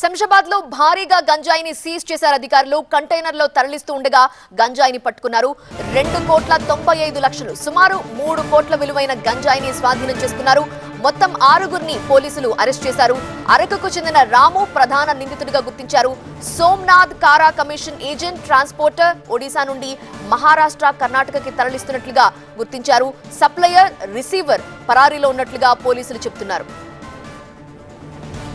శంషాబాద్లో భారీగా గంజాయిని సీజ్ చేశారు అధికారులు. కంటైనర్లో తరలిస్తూ ఉండగా గంజాయిని పట్టుకున్నారు. రెండు కోట్ల తొంభై ఐదు లక్షలు సుమారు మూడు కోట్ల విలువైన గంజాయిని స్వాధీనం చేసుకున్నారు. మొత్తం ఆరుగురిని పోలీసులు అరెస్ట్ చేశారు. అరకుకు చెందిన రాము ప్రధాన నిందితుడిగా గుర్తించారు. సోమ్నాథ్ కారా కమిషన్ ఏజెంట్ ట్రాన్స్పోర్టర్ ఒడిశా నుండి మహారాష్ట్ర కర్ణాటకకి తరలిస్తున్నట్లుగా గుర్తించారు. సప్లయర్ రిసీవర్ పరారీలో ఉన్నట్లుగా పోలీసులు చెబుతున్నారు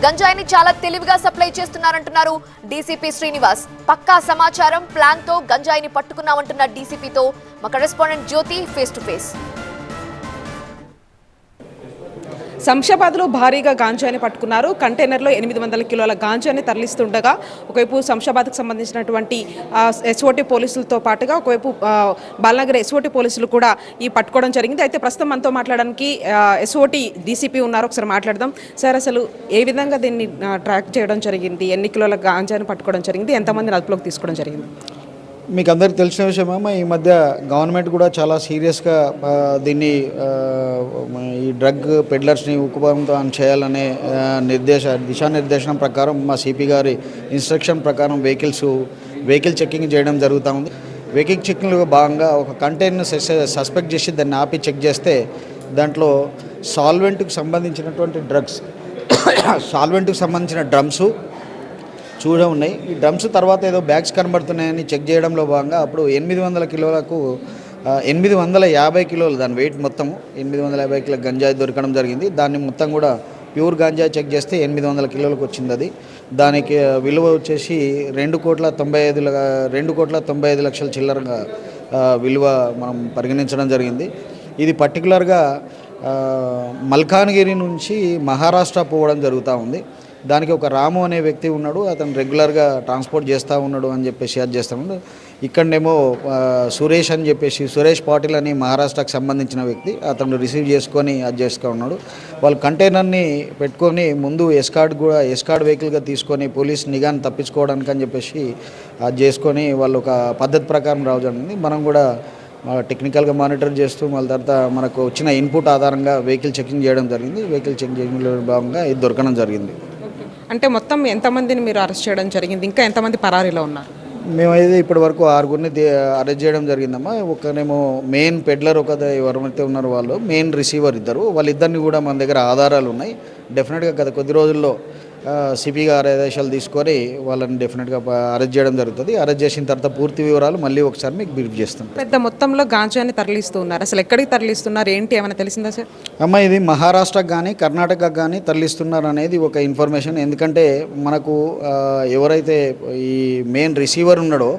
గంజాయిని చాలా తెలివిగా సప్లై చేస్తున్నారంటున్నారు డీసీపీ శ్రీనివాస్. పక్కా సమాచారం ప్లాన్తో గంజాయిని పట్టుకున్నామంటున్న డీసీపీతో మా correspondent Jyothi face to face శంషాబాద్లో భారీగా గాంజాని పట్టుకున్నారు. కంటైనర్లో ఎనిమిది వందల కిలోల గాంజాని తరలిస్తుండగా ఒకవైపు శంషాబాద్కు సంబంధించినటువంటి ఎస్ఓటి పోలీసులతో పాటుగా ఒకవైపు బాలనగర్ ఎస్ఓటి పోలీసులు కూడా ఈ పట్టుకోవడం జరిగింది. అయితే ప్రస్తుతం మనతో మాట్లాడడానికి ఎస్ఓటీ ఎస్ఓటి డీసీపీ ఉన్నారు. ఒకసారి మాట్లాడదాం. సార్ అసలు ఏ విధంగా దీన్ని ట్రాక్ చేయడం జరిగింది? ఎన్ని కిలోల గాంజాని పట్టుకోవడం జరిగింది? ఎంతమందిని అదుపులోకి తీసుకోవడం జరిగింది? మీకు అందరికి తెలిసిన విషయమేమో ఈ మధ్య గవర్నమెంట్ కూడా చాలా సీరియస్గా దీన్ని ఈ డ్రగ్ పెడ్లర్స్ని ఉక్కుపాదంతో చేయాలనే నిర్దేశ దిశానిర్దేశనం ప్రకారం మా సిపి గారి ఇన్స్ట్రక్షన్ ప్రకారం వెహికల్స్ వెహికల్ చెక్కింగ్ చేయడం జరుగుతూ ఉంది. వెహికల్ చెక్కింగ్లో భాగంగా ఒక కంటైనర్ సస్పెక్ట్ చేసి దాన్ని ఆపి చెక్ చేస్తే దాంట్లో సాల్వెంట్కి సంబంధించినటువంటి డ్రగ్స్ సాల్వెంట్కి సంబంధించిన డ్రమ్స్ చూడ ఉన్నాయి. ఈ డ్రమ్స్ తర్వాత ఏదో బ్యాగ్స్ కనబడుతున్నాయని చెక్ చేయడంలో భాగంగా అప్పుడు ఎనిమిది వందల కిలోలకు ఎనిమిది వందల యాభై కిలోలు దాని వెయిట్ మొత్తం ఎనిమిది వందల యాభై కిలో గంజాయి దొరకడం జరిగింది. దాన్ని మొత్తం కూడా ప్యూర్ గంజాయి చెక్ చేస్తే ఎనిమిది వందల కిలోలకు వచ్చింది అది. దానికి విలువ వచ్చేసి రెండు కోట్ల తొంభై ఐదు రెండు కోట్ల తొంభై ఐదు లక్షల చిల్లరగా విలువ మనం పరిగణించడం జరిగింది. ఇది పర్టికులర్గా మల్కాన్గిరి నుంచి మహారాష్ట్ర పోవడం జరుగుతూ ఉంది. దానికి ఒక రాము అనే వ్యక్తి ఉన్నాడు అతను రెగ్యులర్గా ట్రాన్స్పోర్ట్ చేస్తూ ఉన్నాడు అని చెప్పేసి అది చేస్తూ ఉన్నాడు ఇక్కడనేమో సురేష్ అని చెప్పేసి సురేష్ పాటిల్ అని మహారాష్ట్రకు సంబంధించిన వ్యక్తి అతను రిసీవ్ చేసుకొని అది చేస్తూ ఉన్నాడు. వాళ్ళు కంటైనర్ని పెట్టుకొని ముందు ఎస్కార్డ్ కూడా ఎస్కార్డ్ వెహికల్గా తీసుకొని పోలీస్ నిఘాను తప్పించుకోవడానికి అని చెప్పేసి అది చేసుకొని వాళ్ళు ఒక పద్ధతి ప్రకారం రావడం జరిగింది. మనం కూడా టెక్నికల్గా మానిటర్ చేస్తూ మళ్ళీ తర్వాత మనకు వచ్చిన ఇన్పుట్ ఆధారంగా వెహికల్ చెకింగ్ చేయడం జరిగింది. వెహికల్ చెకింగ్ చేయడంలో భాగంగా ఇది దొరకడం జరిగింది. అంటే మొత్తం ఎంతమందిని మీరు అరెస్ట్ చేయడం జరిగింది? ఇంకా ఎంతమంది పరారీలో ఉన్నారు? మేమైతే ఇప్పటి వరకు ఆరుగురిని అరెస్ట్ చేయడం జరిగిందమ్మా. ఒకనేమో మెయిన్ పెడ్లర్ ఒక ఎవరైతే ఉన్నారు వాళ్ళు మెయిన్ రిసీవర్ ఇద్దరు. వాళ్ళిద్దరిని కూడా మన దగ్గర ఆధారాలు ఉన్నాయి. డెఫినెట్గా గత కొద్ది రోజుల్లో సిపి గారి ఆదేశాలు తీసుకొని వాళ్ళని డెఫినెట్గా అరెస్ట్ చేయడం జరుగుతుంది. అరెస్ట్ చేసిన తర్వాత పూర్తి వివరాలు మళ్ళీ ఒకసారి మీకు బ్రీఫ్ చేస్తాం పెద్ద మొత్తంలో గాంజాని తరలిస్తూ ఉన్నారు అసలు ఎక్కడికి తరలిస్తున్నారు? ఏంటి? ఏమైనా తెలిసిందా సార్? అమ్మ ఇది మహారాష్ట్రకు కానీ కర్ణాటకకు కానీ తరలిస్తున్నారు అనేది ఒక ఇన్ఫర్మేషన్ ఎందుకంటే మనకు ఎవరైతే ఈ మెయిన్ రిసీవర్ ఉన్నాడో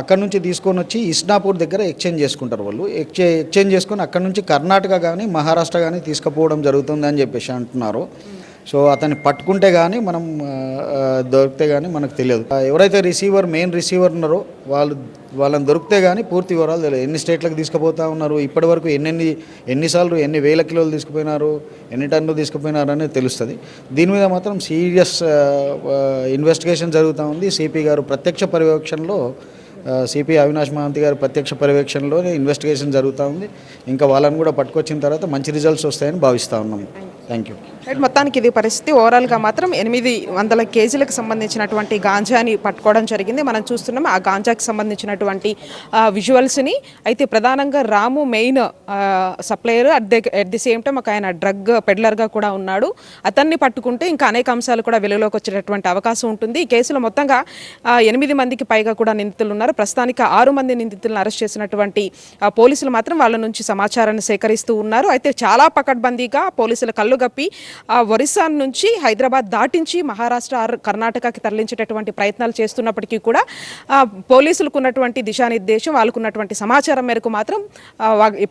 అక్కడ నుంచి తీసుకొని వచ్చి ఇస్నాపూర్ దగ్గర ఎక్స్చేంజ్ చేసుకుంటారు వాళ్ళు. ఎక్స్చే ఎక్స్చేంజ్ చేసుకొని అక్కడ నుంచి కర్ణాటక కానీ మహారాష్ట్ర కానీ తీసుకుపోవడం జరుగుతుంది అని చెప్పేసి అంటున్నారు. సో అతన్ని పట్టుకుంటే కానీ మనం దొరికితే కానీ మనకు తెలియదు. ఎవరైతే రిసీవర్ మెయిన్ రిసీవర్ ఉన్నారో వాళ్ళు వాళ్ళని దొరికితే కానీ పూర్తి వివరాలు తెలియదు. ఎన్ని స్టేట్లకు తీసుకుపోతా ఉన్నారు ఇప్పటి వరకు ఎన్నెన్ని ఎన్నిసార్లు ఎన్ని వేల కిలోలు తీసుకుపోయినారు ఎన్ని టన్నులు తీసుకుపోయినారు అనేది తెలుస్తుంది. దీని మీద మాత్రం సీరియస్ ఇన్వెస్టిగేషన్ జరుగుతూ ఉంది. సిపి గారు ప్రత్యక్ష పర్యవేక్షణలో సిపి అవినాష్ మహంతి గారి ప్రత్యక్ష పర్యవేక్షణలోనే ఇన్వెస్టిగేషన్ జరుగుతూ ఉంది. ఇంకా వాళ్ళని కూడా పట్టుకొచ్చిన తర్వాత మంచి రిజల్ట్స్ వస్తాయని భావిస్తూ ఉన్నాము. థ్యాంక్ యూ రైట్ మొత్తానికి ఇది పరిస్థితి. ఓవరాల్గా మాత్రం ఎనిమిది వందల కేజీలకు సంబంధించినటువంటి గాంజాని పట్టుకోవడం జరిగింది. మనం చూస్తున్నాం ఆ గాంజాకి సంబంధించినటువంటి విజువల్స్ని అయితే ప్రధానంగా Ramu main supplier at the at the same time ఒక ఆయన డ్రగ్ పెడ్లర్గా కూడా ఉన్నాడు. అతన్ని పట్టుకుంటే ఇంకా అనేక అంశాలు కూడా వెలుగులోకి వచ్చేటటువంటి అవకాశం ఉంటుంది. ఈ కేసులో మొత్తంగా ఎనిమిది మందికి పైగా కూడా నిందితులు ఉన్నారు. ప్రస్తుతానికి ఆరు మంది నిందితులను అరెస్ట్ చేసినటువంటి పోలీసులు మాత్రం వాళ్ళ నుంచి సమాచారాన్ని సేకరిస్తూ ఉన్నారు. అయితే చాలా పకడ్బందీగా పోలీసుల కళ్ళు ఆ, ఒరిస్సా నుంచి హైదరాబాద్ దాటించి మహారాష్ట్ర కర్ణాటకకి తరలించేటటువంటి ప్రయత్నాలు చేస్తున్నప్పటికీ కూడా పోలీసులకు ఉన్నటువంటి దిశానిర్దేశం వాళ్ళకున్నటువంటి సమాచారం మేరకు మాత్రం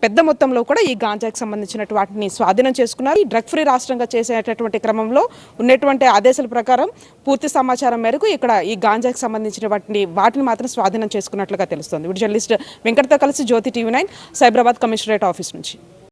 పెద్ద మొత్తంలో కూడా ఈ గాంజాకి సంబంధించినటువంటి వాటిని స్వాధీనం చేసుకున్నారు. ఈ డ్రగ్ ఫ్రీ రాష్ట్రంగా చేసేటటువంటి క్రమంలో ఉన్నటువంటి ఆదేశాల ప్రకారం పూర్తి సమాచారం మేరకు ఇక్కడ ఈ గాంజాకి సంబంధించిన వాటిని వాటిని మాత్రం స్వాధీనం చేసుకున్నట్లుగా తెలుస్తుంది. వీడి జర్నలిస్ట్ వెంకటతో కలిసి Jyothi TV nine Cyberabad commissionerate office నుంచి.